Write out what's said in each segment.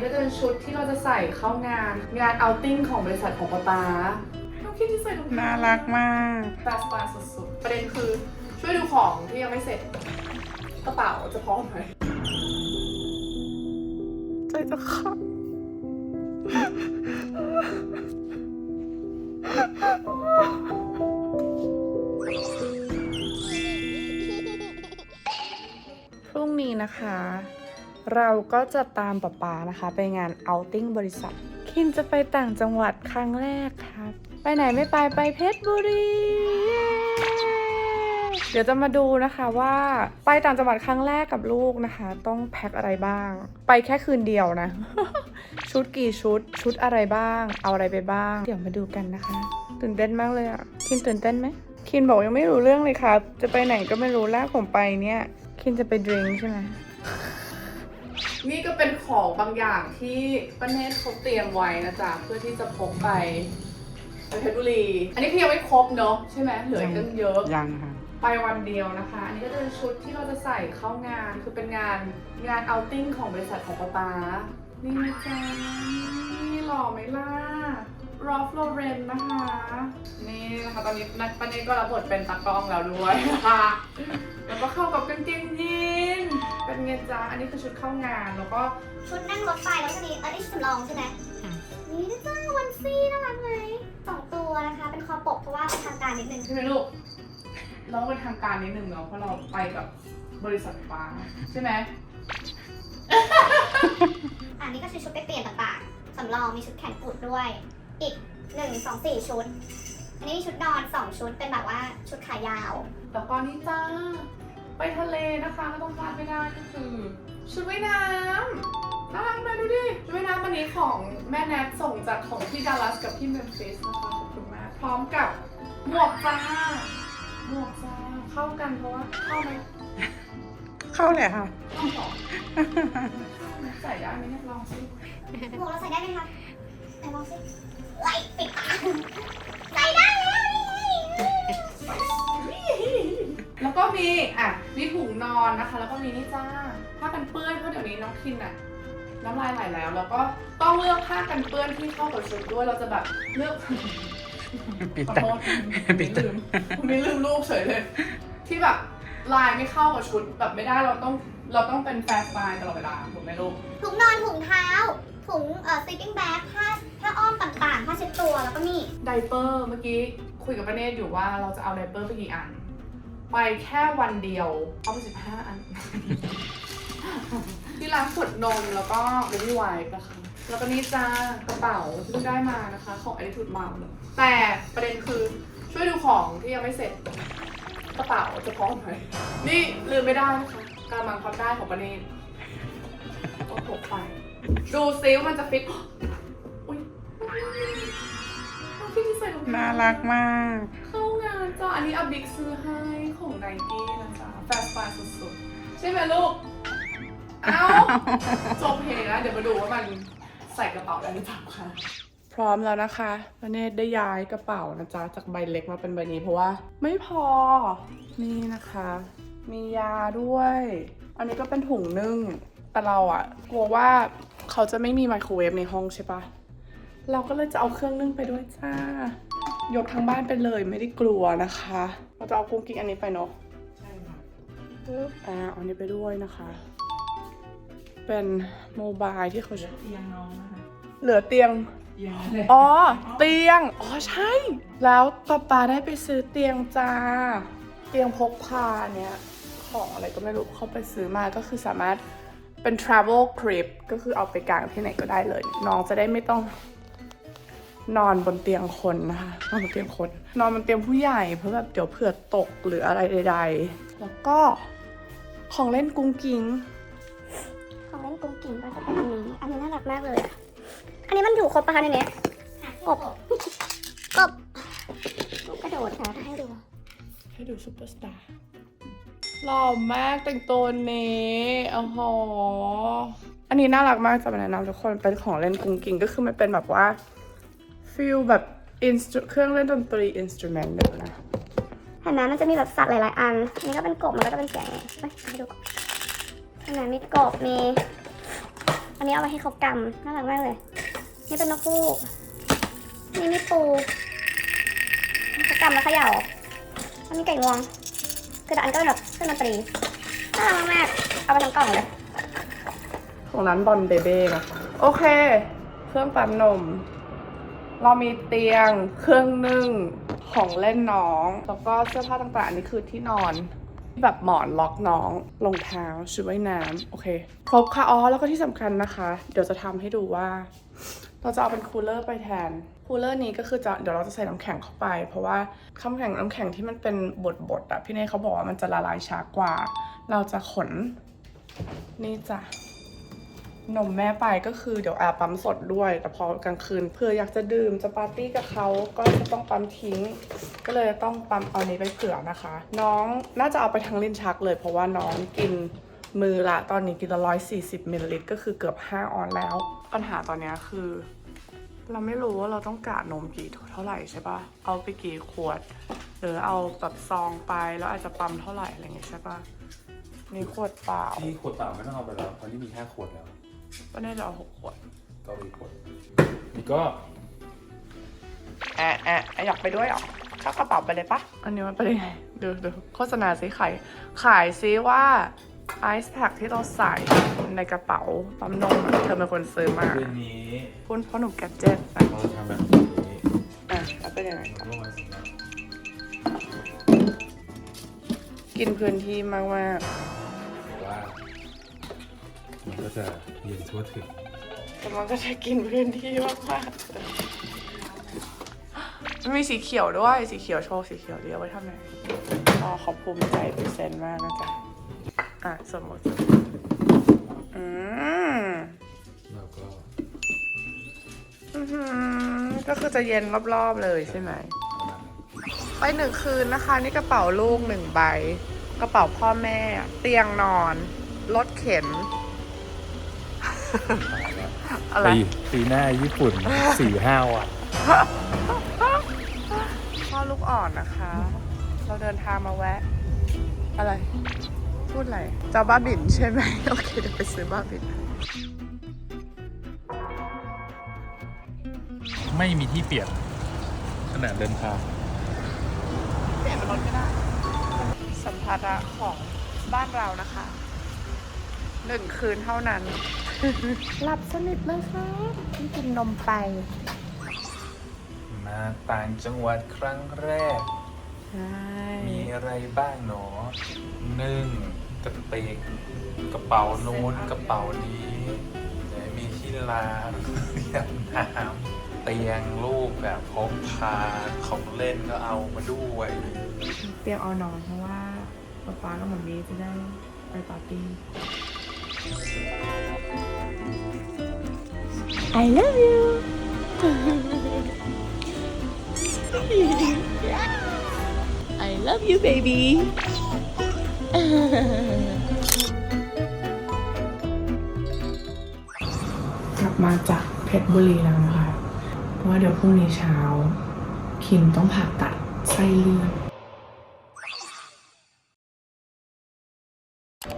นี้ก็จะเป็นชุดที่เราจะใส่เข้างาน งานเอาติ้งของบริษัทของป๊าป๊าน้องคิดที่ใส่รองเท้าน่ารักมากตาสปาสุดๆ ประเด็นคือช่วยดูของที่ยังไม่เสร็จกระเป๋าจะพร้อมไหมใจจะขาดพรุ่งนี้นะคะ เราก็จะตามป๊าป๊านะคะ ไปงานเอาติ้งบริษัท คินจะไปต่างจังหวัดครั้งแรกครับ ไปไหนไม่ไปไปเพชรบุรี เดี๋ยวจะมาดูนะคะว่าไปต่างจังหวัดครั้งแรกกับลูกนะคะ ต้องแพ็คอะไรบ้าง ไปแค่คืนเดียวนะ ชุดกี่ชุด ชุดอะไรบ้าง เอาอะไรไปบ้าง เดี๋ยวมาดูกันนะคะ ตื่นเต้นมากเลยอะคินตื่นเต้นไหมคินบอกยังไม่รู้เรื่องเลยครับ จะไปไหนก็ไม่รู้แรกผมไปเนี่ย คินจะไปดื่มใช่ไหม นี่ก็เป็นของบางอย่างที่ป้าเนตเขาเตรียมไว้นะจ๊ะเพื่อที่จะพกไปไปเพชรบุรี อันนี้พี่ยังไม่ครบเนอะใช่ไหมเหลืออีกตั้งเยอะ ยังค่ะ ไปวันเดียวนะคะ อันนี้ก็จะเป็นชุดที่เราจะใส่เข้างาน คือเป็นงานงานเอาติ้งของบริษัทของป๊าป๊านี่นะจ๊ะนี่หล่อไหมล่ะ รอฟโลเรนนะคะ นี่นะคะตอนนี้นักปาเน่ก็รับบทเป็นตากล้องแล้วด้วยนะคะแล้วก็เข้ากับกางเกงยีนเป็นไงจ๊ะอันนี้คือชุดเข้างานแล้วก็ชุดนั่งรถไฟแล้วจะมีเออนี่สำรองใช่ไหมอืมนี่นะจ้าวันซี่น่ารักไหมสองตัวนะคะ เป็นคอปกเพราะว่าเป็นทางการนิดนึงใช่ไหมลูกเราเป็นทางการนิดนึงเนาะเพราะเราไปกับบริษัทฟ้าใช่ไหมอันนี้ก็คือชุดไปเปลี่ยนต่างๆสำรองมีชุดแขนกุดด้วย อีกหนึ่งสองสี่ชุด อันนี้มีชุดนอนสองชุดเป็นแบบว่าชุดขายาวแล้วก็นี่จ้า ไปทะเลนะคะก็ต้องพลาดไม่ได้ก็คือชุดว่ายน้ำน่ารักไหมดูดิชุดว่ายน้ำวันนี้ของแม่แนทส่งจากของที่ดัลลัสกับที่เมมฟิสนะคะขอบคุณมากพร้อมกับหมวกจ้าหมวกจ้าเข้ากันเพราะว่าเข้าไหมเข้าเลยค่ะเข้าสองใส่ได้ไหมเนี่ยลองสิหมวกเราใส่ได้ไหมคะไหนลองสิ ไล่ปิดตาใส่ได้แล้วนี่แล้วก็มีอะมีถุงนอนนะคะ แล้วก็มีนี่จ้าผ้ากันเปื้อนเพราะเดี๋ยวนี้น้องคินอะน้ำลายไหลแล้ว แล้วก็ต้องเลือกผ้ากันเปื้อนที่เข้ากับชุดด้วยเราจะแบบเลือกปิดขอตาโทษคุณปิไม่ดตาลืมคุณไม่ลืมลูกเฉยเลย ที่แบบลายไม่เข้ากับชุดแบบไม่ได้เราต้องเราต้องเป็นแฟร์สไตล์ตลอดเวลาถูกไหมลูกถุงนอนถุงเท้า ถุงเอ่อ sleeping bag ผ้าผ้าอ้อมต่างๆผ้าเช็ดตัวแล้วก็มีไดเปอร์เมื่อกี้คุยกับป้าเนตอยู่ว่าเราจะเอาไดเปอร์ไปกี่อัน ไปแค่วันเดียวเอาไปสิบห้าอัน ที่ร้านขวดนมแล้วก็เบบี้ไวท์นะคะ แล้วก็นี่จ้ากระเป๋าที่เพิ่งได้มานะคะ ของ Attitude Mom แต่ประเด็นคือช่วยดูของที่ยังไม่เสร็จ กระเป๋าจะพร้อมไหมนี่ลืมไม่ได้นะคะกรมังพับได้ของป้าเนตต้องพกไป ดูซิว่ามันจะฟิตอุ้ยน้องพี่ที่ใส่รองเท้าน่ารักมาก เข้างานจ้าอันนี้อาบิ๊กซื้อให้ของไนกี้นะจ๊ะแฟร์สไตล์สุดๆ ใช่ไหมลูก เอ้า จบเพลงแล้ว เดี๋ยวมาดูว่ามันใส่กระเป๋าได้หรือเปล่าค่ะ พร้อมแล้วนะคะประเนตได้ย้ายกระเป๋านะจ๊ะ จากใบเล็กมาเป็นใบนี้เพราะว่า ไม่พอ นี่นะคะ มียาด้วย อันนี้ก็เป็นถุงนึ่ง แต่เราอะกลัวว่าเขาจะไม่มีไมโครเวฟในห้องใช่ปะเราก็เลยจะเอาเครื่องนึ่งไปด้วยจ้า ยกทั้งบ้านไปเลยไม่ได้กลัวนะคะ เราจะเอากุ้งกิ๊กอันนี้ไปเนาะใช่ค่ะปึ๊บอ่าเอาอันนี้ไปด้วยนะคะ เป็นโมบายที่เขาใช้เตียงน้องนะคะเหลือเตียงเตียงเลยอ๋อ เตียง อ๋อใช่ แล้วป๊าป๊าได้ไปซื้อเตียงจ้า เตียงพกพาเนี่ย ของอะไรก็ไม่รู้เขาไปซื้อมาก็คือสามารถ เป็น travel crib ก็คือเอาไปกางที่ไหนก็ได้เลย น้องจะได้ไม่ต้องนอนบนเตียงคนนะคะนอนบนเตียงคน นอนบนเตียงผู้ใหญ่เพื่อแบบเดี๋ยวเผื่อตกหรืออะไรใด ๆ แล้วก็ของเล่นกุ้งกิ้งของเล่นกุ้งกิ่งก็จะเป็นอันนี้ อันนี้น่ารักมากเลยอะอันนี้มันอยู่ครบปะคะในเนี้ยกบกบลูกกระโดดค่ะให้ดู ให้ดูซูเปอร์สตาร์ หล่อมากแต่งตัวนี้โอ้โหอันนี้น่ารักมากจะมาแนะนำทุกคนเป็นของเล่นกุ้งกิ้งก็คือมันเป็นแบบว่าฟิลแบบ instru- เครื่องเล่นดนตรีอินสตูเมนต์เดี๋ยนะเห็นไหมมันจะมีแบบสัตว์หลาย ๆ อัน นี่ก็เป็นกบมันก็จะเป็นเสียงไงไปดูก่อนเห็นไหมมีกบมี อันนี้เอาไว้ให้เขากำน่ารักมากเลย นี่เป็นนกฮูกนี่มีปูเขากำแล้วเขย่าอันนี้ไก่งวง คือแต่อันก็เป็นแบบเครื่องดนตรีน่ารักมากๆเอาไปทั้งกล่องเลย ของร้านบอลเบเบ้นะคะโอเค เครื่องปั๊มนม เรามีเตียง เครื่องนึ่ง ของเล่นน้อง แล้วก็เสื้อผ้าต่างๆ อันนี้คือที่นอนที่แบบหมอนล็อกน้องรองเท้าชุดว่ายน้ำโอเค ครบค่ะอ๋อแล้วก็ที่สำคัญนะคะ เดี๋ยวจะทำให้ดูว่า เราจะเอาเป็นคูลเลอร์ไปแทน คูลเลอร์นี้ก็คือจะเดี๋ยวเราจะใส่น้ำแข็งเข้าไป เพราะว่าน้ำแข็งน้ำแข็งที่มันเป็นบดๆอะพี่เน่เขาบอกว่ามันจะละลายช้ากว่า เราจะขน นี่จ้ะนมแม่ไปก็คือเดี๋ยวแอบปั๊มสดด้วย แต่พอกลางคืนเพื่ออยากจะดื่มจะปาร์ตี้กับเขาก็จะต้องปั๊มทิ้ง ก็เลยต้องปั๊มเอานี้ไปเผื่อนะคะ น้องน่าจะเอาไปทั้งลิ้นชักเลย เพราะว่าน้องกิน มือละตอนนี้กินละร้อยสี่สิบมิลลิลิตรก็คือเกือบห้าออนแล้ว ปัญหาตอนเนี้ยคือ เราไม่รู้ว่าเราต้องกะนมกี่เท่าไหร่ใช่ปะเอาไปกี่ขวด หรือเอาแบบซองไปแล้วอาจจะปั๊มเท่าไหร่อะไรอย่างเงี้ยใช่ปะนี่ขวดเปล่าที่ขวดเปล่าไม่ต้องเอาไปแล้วเพราะนี่มีห้าขวดแล้ว ก็น่าจะเอาหกขวด ก็มีขวดนี่ก็แอะแอะแอะอยากไปด้วยเหรอเข้ากระเป๋าไปเลยปะอันนี้มันไปได้ไงดูดูโฆษณาซิขายขายซิว่า ไอซ์แพ็คที่เราใส่ในกระเป๋าปั๊มนมอะเธอเป็นคนซื้อมาเรื่องนี้คุณพ่อหนุ่มแกดเจ็ตนะเราจะทำแบบนี้อะแล้วเป็นยังไงมันร่วมมาสินะกินพื้นที่มาก แต่ว่า มันก็จะเย็นทั่วถึงๆ แต่มันก็จะกินพื้นที่มากๆมันมีสีเขียวด้วย สีเขียวโชว์สีเขียวดีเอาไว้ทำไงอ๋อขอบภูมิใจเป็นเซนมากนะจ๊ะ อะสมมติอืมแล้วก็อื้อหือก็คือจะเย็นรอบๆเลยใช่ไหม ประมาณนั้นไปหนึ่งคืนนะคะ นี่กระเป๋าลูกหนึ่งใบ กระเป๋าพ่อแม่ เตียงนอน รถเข็น อะไร ปีปีหน้าญี่ปุ่น สี่ห้าวันพ่อลูกอ่อนนะคะ เราเดินทางมาแวะ อะไร พูดอะไรเจ้าบ้าบินใช่ไหมโอเคเดี๋ยวไปซื้อบ้าบิน ไม่มีที่เปลี่ยนขณะเดินทางเปลี่ยนเป็นรถก็ได้ สัมภาระของบ้านเรานะคะหนึ่งคืนเท่านั้น หลับสนิทเลยครับที่กินนมไป มาต่างจังหวัดครั้งแรกใช่มีอะไรบ้างหนอหนึ่ง กระเตงกระเป๋าโน้นกระเป๋านี้มีที่ล้างยำน้ำเตียงลูกแบบพกพาของเล่นก็เอามาด้วย เตรียมเอานอนเพราะว่าป๊าป๊ากับมัมมี่จะได้ไปปาร์ตี้ I love you I love you baby กลับมาจากเพชรบุรีแล้วนะคะ เพราะว่าเดี๋ยวพรุ่งนี้เช้า คินต้องผ่าตัดไส้เลื่อน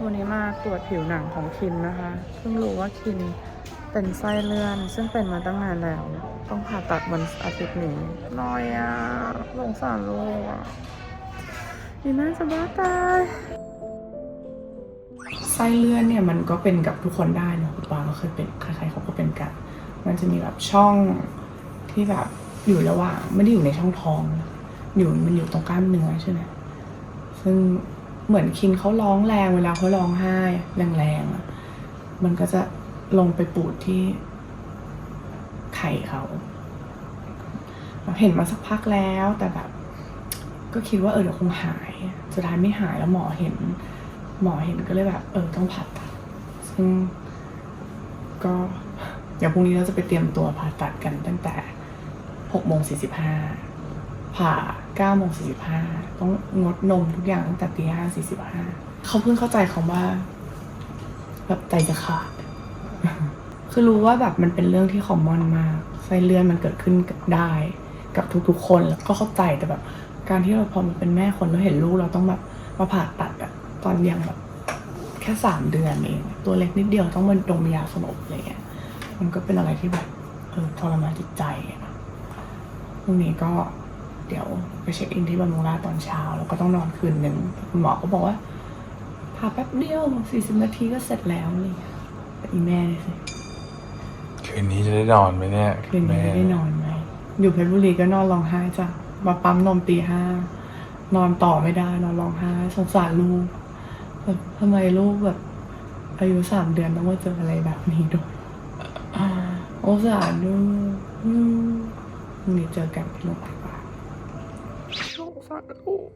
วันนี้มาตรวจผิวหนังของคินนะคะ เพิ่งรู้ว่าคินเป็นไส้เลื่อน ซึ่งเป็นมาตั้งนานแล้ว ต้องผ่าตัดวันอาทิตย์นี้น้อยอะสงสารลูกอะดีน่าจะบ้าตาย ไส้เลื่อนเนี่ยมันก็เป็นกับทุกคนได้เนอะคุณปาก็เคยเป็นใครๆเขาก็เป็นกัน มันจะมีแบบช่องที่แบบอยู่ระหว่างไม่ได้อยู่ในช่องท้องนะอยู่มันอยู่ตรงกล้ามเนื้อใช่ไหมซึ่งเหมือนคินเขาร้องแรงเวลาเขาร้องไห้แรงๆอะมันก็จะลงไปปูดที่ไข่เขาเราเห็นมาสักพักแล้วแต่แบบ ก็คิดว่าเออเดี๋ยวคงหายสุดท้ายไม่หายแล้วหมอเห็น หมอเห็นก็เลยแบบ เออต้องผ่าตัดซึ่งก็เดี๋ยวพรุ่งนี้เราจะไปเตรียมตัวผ่าตัดกันตั้งแต่หกโมงสี่สิบห้าผ่าเก้าโมงสี่สิบห้าต้องงดนมทุกอย่างตั้งแต่ตีห้าสี่สิบห้าเขาเพิ่งเข้าใจคำว่า แบบใจจะขาด คือรู้ว่าแบบมันเป็นเรื่องที่คอมมอนมากไส้เลื่อนมันเกิดขึ้นได้ กับทุกๆคนแล้วก็เข้าใจแต่แบบ การที่เราพอมาเป็นแม่คนแล้วเห็นลูกเราต้องแบบมาผ่าตัดอะ ตอนยังแบบแค่สามเดือนเองตัวเล็กนิดเดียวต้องมาดมยาสลบอะไรเงี้ยมันก็เป็นอะไรที่แบบเออทรมานจิตใจอะนะพรุ่งนี้ก็เดี๋ยวไปเช็คอินที่บำรุงราษฎร์ตอนเช้า แล้วก็ต้องนอนคืนหนึ่งคุณหมอก็บอกว่าผ่าแป๊บเดียวสี่สิบนาทีก็เสร็จแล้วอะไรเงี้ยแต่อีแม่เลยสิคืนนี้จะได้นอนไหมเนี่ยคืนนี้ไม่ได้นอนไหมอยู่เพชรบุรีก็นอนร้องไห้จ้ะมาปั๊มนมตีห้านอนต่อไม่ได้นอนร้องไห้สงสารลูก แบบทำไมลูกแบบ อายุสามเดือนต้องมาเจออะไรแบบนี้ด้วยสงสารลูกอืมพรุ่งนี้เจอกันที่โรงพยาบาลสงสารลูก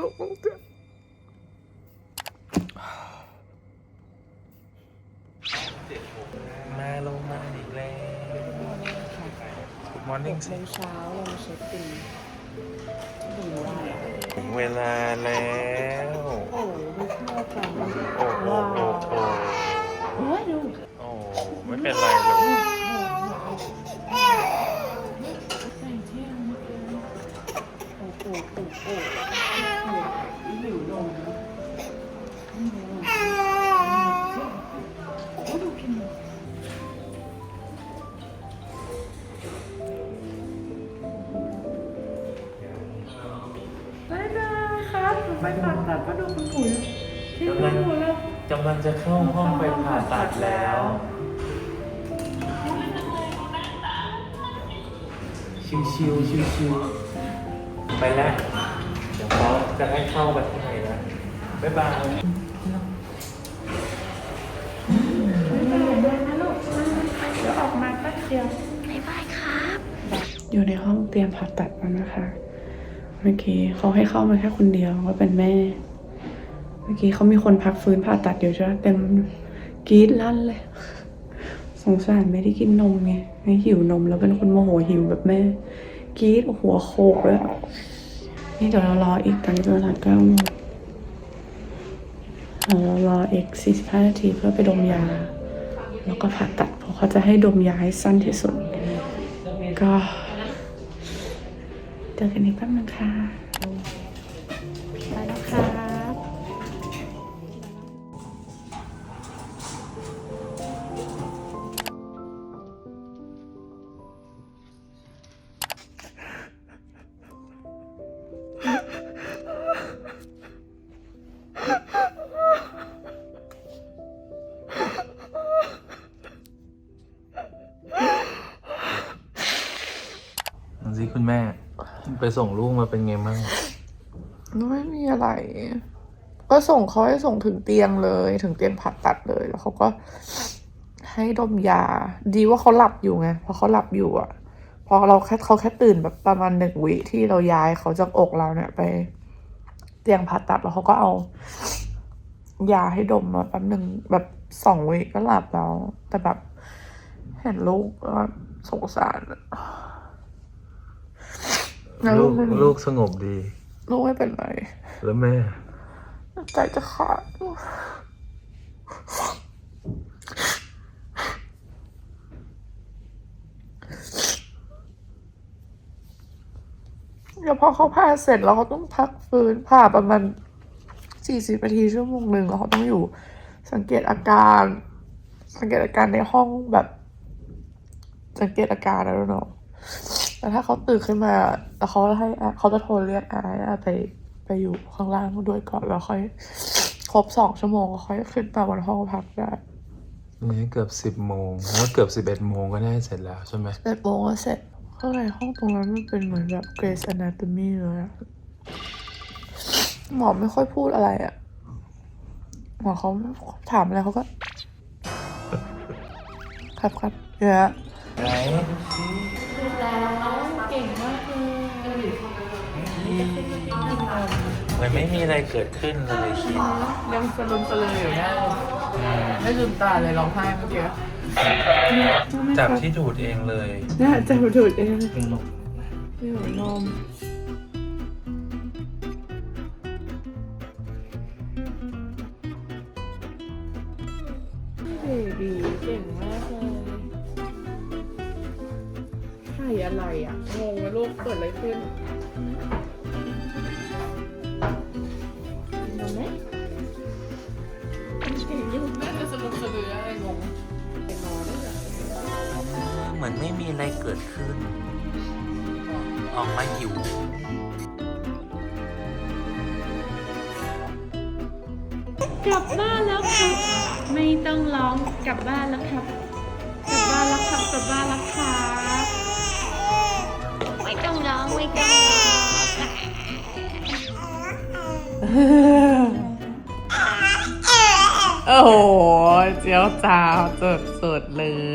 ลูกต้องเจ็บมาลงมาอีกแล้วมอร์นิ่งโมงเช้าเรามาเช็คอินถึงว่าถึงเวลาแล้ว โอ้ดูชอบจังโอ้โอ้โอ้โอ้โอ้ยดูโอ้ไม่เป็นไรลูกใส่เที่ยงเมื่อกี้โอ้โหโอ้โหหิ จะเข้าห้องไปผ่าตัดแล้ว ชิวชิวชิวชิวๆไปแล้ว เดี๋ยวเขาจะให้เข้าไปข้างในแล้วบ๊ายบายเดี๋ยวออกมาแป๊บเดียวบ๊ายบายครับ อยู่ในห้องเตรียมผ่าตัดแล้วนะคะ เมื่อกี้เขาให้เข้ามาแค่คนเดียวว่าเป็นแม่เมื่อกี้เขามีคนพักฟื้นผ่าตัดอยู่ใช่ไหมเต็มกรีดลั่นเลย สงสารไม่ได้กินนมไงไม่หิวนมแล้วเป็นคนโมโหหิวแบบแม่กรีดหัวโขกเลยนี่เดี๋ยวเรารออีกตอนนี้เป็นเวลาเก้าโมงเรารออีกสี่สิบห้านาทีเพื่อไปดมยา แล้วก็ผ่าตัดเพราะเขาจะให้ดมยาให้สั้นที่สุด ก็เจอกันอีกแป๊บนึงค่ะ ส่งลูกมาเป็นไงบ้างไม่มีอะไร ก็ส่งเขาให้ส่งถึงเตียงเลย ถึงเตียงผ่าตัดเลย แล้วเขาก็ให้ดมยา ดีว่าเขาหลับอยู่ไง พอเขาหลับอยู่อะ พอเราแค่เขาแค่ตื่นแบบประมาณหนึ่งวิที่เราย้ายเขาจากอกเราเนี่ยไป เตียงผ่าตัดแล้วเขาก็เอา ยาให้ดมมาแป๊บหนึ่งแบบสองวิก็หลับแล้ว แต่แบบเห็นลูกก็สงสาร แล้วลูกไม่มีลูกสงบดี ลูกไม่เป็นไรแล้วแม่ ใจจะขาดเดี๋ยวพอเขาผ่าเสร็จแล้วเขาต้องพักฟื้นผ่าประมาณสี่สิบนาทีชั่วโมงหนึ่งแล้วเขาต้องอยู่ สังเกตอาการ สังเกตอาการในห้องแบบ สังเกตอาการนะเนาะ แต่ถ้าเขาตื่นขึ้นมาแล้วเขาให้อาเขาจะโทรเรียกอาให้อาไปไปอยู่ข้างล่างด้วยก่อนแล้วค่อย ครบสองชั่วโมงก็ค่อยขึ้นมาบนห้องพักได้นี่เกือบสิบโมงว่าเกือบสิบเอ็ดโมงก็ได้เสร็จแล้วใช่ไหมเสร็จโมงก็เสร็จข้างในห้องตรงนั้นมันเป็นเหมือนแบบ Grace Anatomy เลยอะหมอไม่ค่อยพูดอะไรอะหมอเขาถามอะไรเขาก็ ครับครับเยอะไหนเก่งมากเลยมันไม่มีอะไรเกิดขึ้นเลยคิดยังสลุมสลืออยู่นะไม่ลืมตาเลยร้องไห้เมื่อกี้จับที่ดูดเองเลยน่าจับดูดเองเป็นลมเป็นลมเบบีเก่งมากเลย อะไรอะ งงไหมลูกเกิดอะไรขึ้นงงไหมเก่งอยู่น่าจะสนุกสลืออะไรงงไปนอนด้วยเหรอเหมือนไม่มีอะไรเกิดขึ้น ออกมาหิวกลับบ้านแล้วครับ ไม่ต้องร้องกลับบ้านแล้วครับ กลับบ้านแล้วครับกลับบ้านแล้วครับไม่ องไม่ต้องโอ้โห เจียวจ้าวสุดๆเลย